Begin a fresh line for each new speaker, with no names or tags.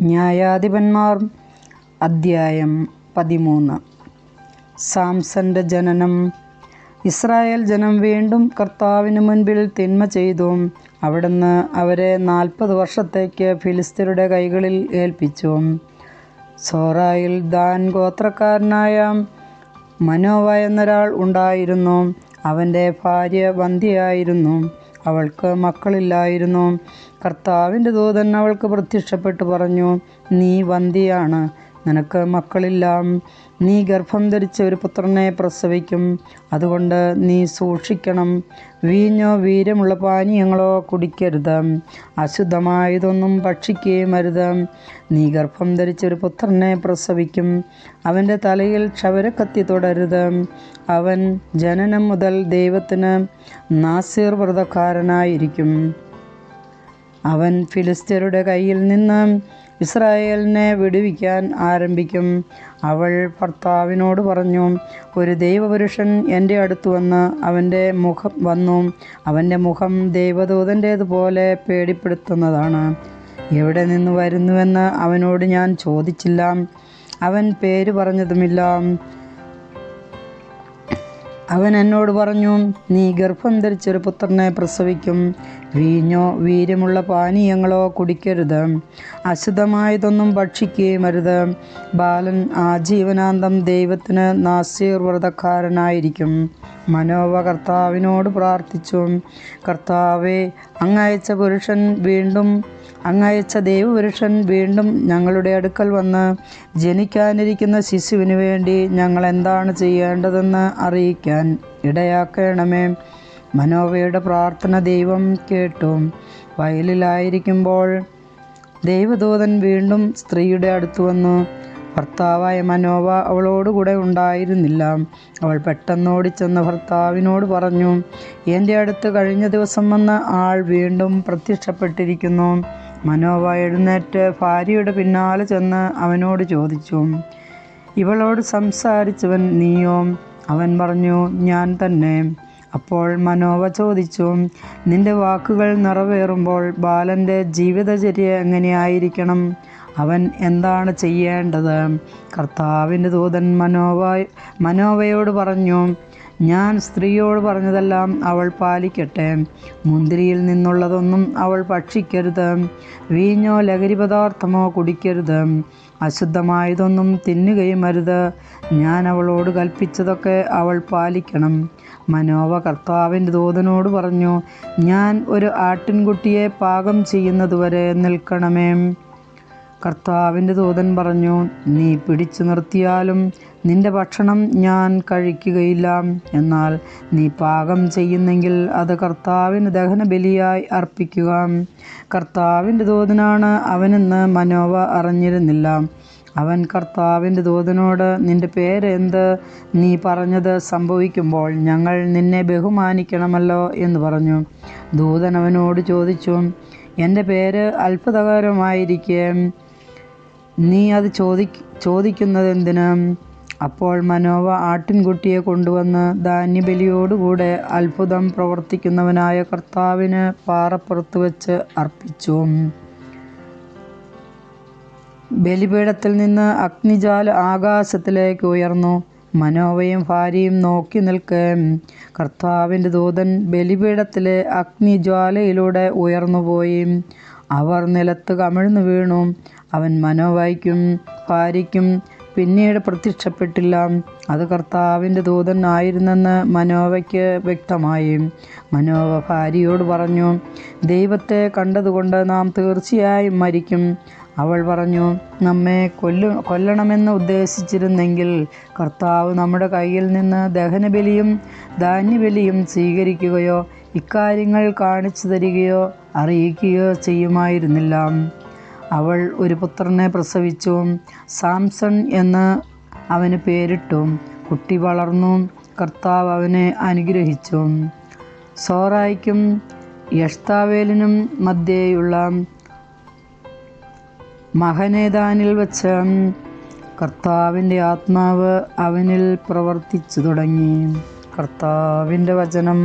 ന്യായാധിപന്മാർ. അദ്ധ്യായം പതിമൂന്ന്. സാംസന്റെ ജനനം. ഇസ്രായേൽ ജനം വീണ്ടും കർത്താവിന് മുൻപിൽ തിന്മ ചെയ്തു. അവിടുന്ന് അവരെ നാൽപ്പത് വർഷത്തേക്ക് ഫിലിസ്തീനയുടെ കൈകളിൽ ഏൽപ്പിച്ചു. സോറായിൽ ദാൻ ഗോത്രക്കാരനായ മനോവ എന്നൊരാൾ ഉണ്ടായിരുന്നു. അവന്റെ ഭാര്യ വന്ധ്യയായിരുന്നു അവൾക്ക് മക്കളില്ലായിരുന്നു. കർത്താവിന്റെ ദൂതൻ അവൾക്ക് പ്രത്യക്ഷപ്പെട്ടു പറഞ്ഞു നീ വന്ധ്യയാണ്. നിനക്ക് മക്കളില്ല. നീ ഗർഭം ധരിച്ച ഒരു പുത്രനെ പ്രസവിക്കും. അതുകൊണ്ട് നീ സൂക്ഷിക്കണം. വീഞ്ഞോ വീര്യമുള്ള പാനീയങ്ങളോ കുടിക്കരുത്. അശുദ്ധമായതൊന്നും ഭക്ഷിക്കുകയും അരുത്. നീ ഗർഭം ധരിച്ച ഒരു പുത്രനെ പ്രസവിക്കും. അവന്റെ തലയിൽ ക്ഷവരക്കത്തി തുടരുത്. അവൻ ജനനം മുതൽ ദൈവത്തിന് നാസീർ വ്രതക്കാരനായിരിക്കും അവൻ ഫിലിസ്തീനയുടെ കയ്യിൽ നിന്ന് ഇസ്രായേലിനെ വിടുവിക്കാൻ ആരംഭിക്കും. അവൾ ഭർത്താവിനോട് പറഞ്ഞു ഒരു ദൈവപുരുഷൻ എന്റെ അടുത്ത് വന്ന് അവന്റെ മുഖം വന്നു. അവന്റെ മുഖം ദൈവദൂതന്റേതുപോലെ പേടിപ്പെടുത്തുന്നതാണ്. എവിടെ നിന്ന് വരുന്നുവെന്ന് അവനോട് ഞാൻ ചോദിച്ചില്ല. അവൻ പേര് പറഞ്ഞതുമില്ല. അവൻ എന്നോട് പറഞ്ഞു നീ ഗർഭം ധരിച്ചൊരു പുത്രനെ പ്രസവിക്കും. വീഞ്ഞോ വീര്യമുള്ള പാനീയങ്ങളോ കുടിക്കരുത്. അശുദ്ധമായതൊന്നും ഭക്ഷിക്കുകയും അരുത് ബാലൻ ആജീവനാന്തം ദൈവത്തിന് നാസീർ വ്രതക്കാരനായിരിക്കും മനോവ കർത്താവിനോട് പ്രാർത്ഥിച്ചു. കർത്താവെ അങ്ങയച്ച പുരുഷൻ വീണ്ടും അങ്ങയച്ച ദൈവപുരുഷൻ വീണ്ടും ഞങ്ങളുടെ അടുക്കൽ വന്ന് ജനിക്കാനിരിക്കുന്ന ശിശുവിന് വേണ്ടി ഞങ്ങൾ എന്താണ് ചെയ്യേണ്ടതെന്ന് അറിയിക്കാൻ ഇടയാക്കണമേ. മനോവയുടെ പ്രാർത്ഥന ദൈവം കേട്ടു. വയലിലായിരിക്കുമ്പോൾ ദൈവദൂതൻ വീണ്ടും സ്ത്രീയുടെ അടുത്തു വന്നു. ഭർത്താവായ മനോവ അവളോടുകൂടെ ഉണ്ടായിരുന്നില്ല. അവൾ പെട്ടെന്നോടി ചെന്ന ഭർത്താവിനോട് പറഞ്ഞു എന്റെ അടുത്ത് കഴിഞ്ഞ ദിവസം വന്ന ആൾ വീണ്ടും പ്രത്യക്ഷപ്പെട്ടിരിക്കുന്നു. മനോവ എഴുന്നേറ്റ് ഭാര്യയുടെ പിന്നാലെ ചെന്ന് അവനോട് ചോദിച്ചു ഇവളോട് സംസാരിച്ചവൻ നീയോ? അവൻ പറഞ്ഞു ഞാൻ തന്നെ. അപ്പോൾ മനോവ ചോദിച്ചു നിന്റെ വാക്കുകൾ നിറവേറുമ്പോൾ ബാലന്റെ ജീവിതചര്യ എങ്ങനെയായിരിക്കണം? അവൻ എന്താണ് ചെയ്യേണ്ടത്? കർത്താവിന്റെ ദൂതൻ മനോവ മനോവയോട് പറഞ്ഞു ഞാൻ സ്ത്രീയോട് പറഞ്ഞതെല്ലാം അവൾ പാലിക്കട്ടെ. മുന്തിരിയിൽ നിന്നുള്ളതൊന്നും അവൾ ഭക്ഷിക്കരുത്. വീഞ്ഞോ ലഹരി പദാർത്ഥമോ കുടിക്കരുത്. അശുദ്ധമായതൊന്നും തിന്നുകയും അരുത്. ഞാൻ അവളോട് കൽപ്പിച്ചതൊക്കെ അവൾ പാലിക്കണം. മനോവ കർത്താവിന്റെ ദൂതനോട് പറഞ്ഞു ഞാൻ ഒരു ആട്ടിൻകുട്ടിയെ പാകം ചെയ്യുന്നതുവരെ നിൽക്കണമേ. കർത്താവിന്റെ ദൂതൻ പറഞ്ഞു നീ പിടിച്ചു നിർത്തിയാലും നിന്റെ ഭക്ഷണം ഞാൻ കഴിക്കുകയില്ല. എന്നാൽ നീ പാകം ചെയ്യുന്നെങ്കിൽ അത് കർത്താവിന് ദഹനബലിയായി അർപ്പിക്കുക. കർത്താവിന്റെ ദൂതനാണ് അവനെന്ന് മനോവ അറിഞ്ഞിരുന്നില്ല. അവൻ കർത്താവിന്റെ ദൂതനോട് നിന്റെ പേര് എന്ത്? നീ പറഞ്ഞത് സംഭവിക്കുമ്പോൾ ഞങ്ങൾ നിന്നെ ബഹുമാനിക്കണമല്ലോ എന്ന് പറഞ്ഞു. ദൂതൻ അവനോട് ചോദിച്ചു എന്റെ പേര് അത്ഭുതകരമായിരിക്കെ? നീ അത് ചോദി ചോദിക്കുന്നതെന്തിന്? അപ്പോൾ മനോവ ആട്ടിൻകുട്ടിയെ കൊണ്ടുവന്ന് ധാന്യബലിയോടുകൂടെ അത്ഭുതം പ്രവർത്തിക്കുന്നവനായ കർത്താവിന് പാറപ്പുറത്ത് വെച്ച് അർപ്പിച്ചു. ബലിപീഠത്തിൽ നിന്ന് അഗ്നിജാല ആകാശത്തിലേക്ക് ഉയർന്നു. മനോവയും ഭാര്യയും നോക്കി നിൽക്കേ. കർത്താവിന്റെ ദൂതൻ ബലിപീഠത്തിലെ അഗ്നിജ്വാലയിലൂടെ ഉയർന്നുപോയി. അവർ നിലത്ത് കമിഴ്ന്നു വീണു. അവൻ മനോവായിക്കും ഭാര്യയ്ക്കും പിന്നീട് പ്രത്യക്ഷപ്പെട്ടില്ല. അത് കർത്താവിന്റെ ദൂതൻ ആയിരുന്നെന്ന് മനോവയ്ക്ക് വ്യക്തമായി. മനോവ ഭാര്യയോട് പറഞ്ഞു ദൈവത്തെ കണ്ടതുകൊണ്ട് നാം തീർച്ചയായും മരിക്കും. അവൾ പറഞ്ഞു നമ്മെ കൊല്ല കൊല്ലണമെന്ന് ഉദ്ദേശിച്ചിരുന്നെങ്കിൽ കർത്താവ് നമ്മുടെ കയ്യിൽ നിന്ന് ദഹനബലിയും ധാന്യബലിയും സ്വീകരിക്കുകയോ ഇക്കാര്യങ്ങൾ കാണിച്ചു തരികയോ അറിയിക്കുകയോ ചെയ്യുമായിരുന്നില്ല. അവൾ ഒരു പുത്രനെ പ്രസവിച്ചു സാംസൺ എന്ന് അവന് പേരിട്ടു കുട്ടി വളർന്നു. കർത്താവ് അവനെ അനുഗ്രഹിച്ചു. സോറായ്ക്കും യഷ്താവേലിനും മധ്യേയുള്ള മഹനേദാനിൽ വച്ച് കർത്താവിന്റെ ആത്മാവ് അവനിൽ പ്രവർത്തിച്ചു തുടങ്ങി. കർത്താവിന്റെ വചനം.